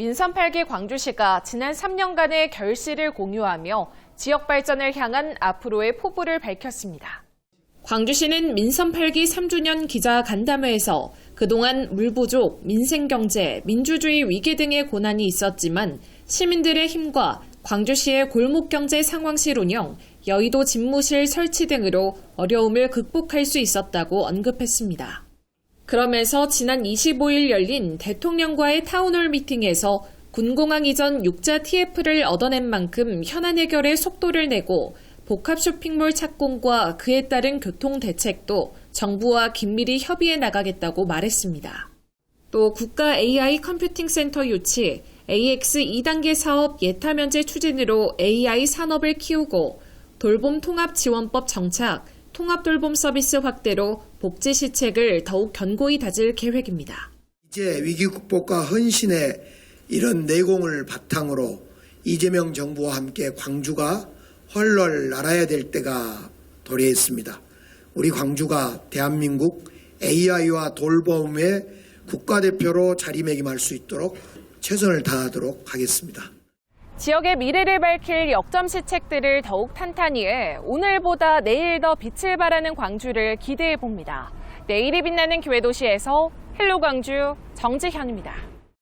민선 8기 광주시가 지난 3년간의 결실을 공유하며 지역 발전을 향한 앞으로의 포부를 밝혔습니다. 광주시는 민선 8기 3주년 기자 간담회에서 그동안 물 부족, 민생 경제, 민주주의 위기 등의 고난이 있었지만 시민들의 힘과 광주시의 골목 경제 상황실 운영, 여의도 집무실 설치 등으로 어려움을 극복할 수 있었다고 언급했습니다. 그러면서 지난 25일 열린 대통령과의 타운홀 미팅에서 군공항 이전 6자 TF를 얻어낸 만큼 현안 해결에 속도를 내고 복합 쇼핑몰 착공과 그에 따른 교통 대책도 정부와 긴밀히 협의해 나가겠다고 말했습니다. 또 국가 AI 컴퓨팅 센터 유치, AX 2단계 사업 예타 면제 추진으로 AI 산업을 키우고 돌봄 통합 지원법 정착, 통합 돌봄 서비스 확대로 복지 시책을 더욱 견고히 다질 계획입니다. 이제 위기 극복과 헌신의 이런 내공을 바탕으로 이재명 정부와 함께 광주가 헐럴 날아야 될 때가 도래했습니다. 우리 광주가 대한민국 AI와 돌봄의 국가대표로 자리매김할 수 있도록 최선을 다하도록 하겠습니다. 지역의 미래를 밝힐 역점 시 책들을 더욱 탄탄히 해 오늘보다 내일 더 빛을 발하는 광주를 기대해 봅니다. 내일이 빛나는 교회 도시에서 헬로 광주 정지현입니다.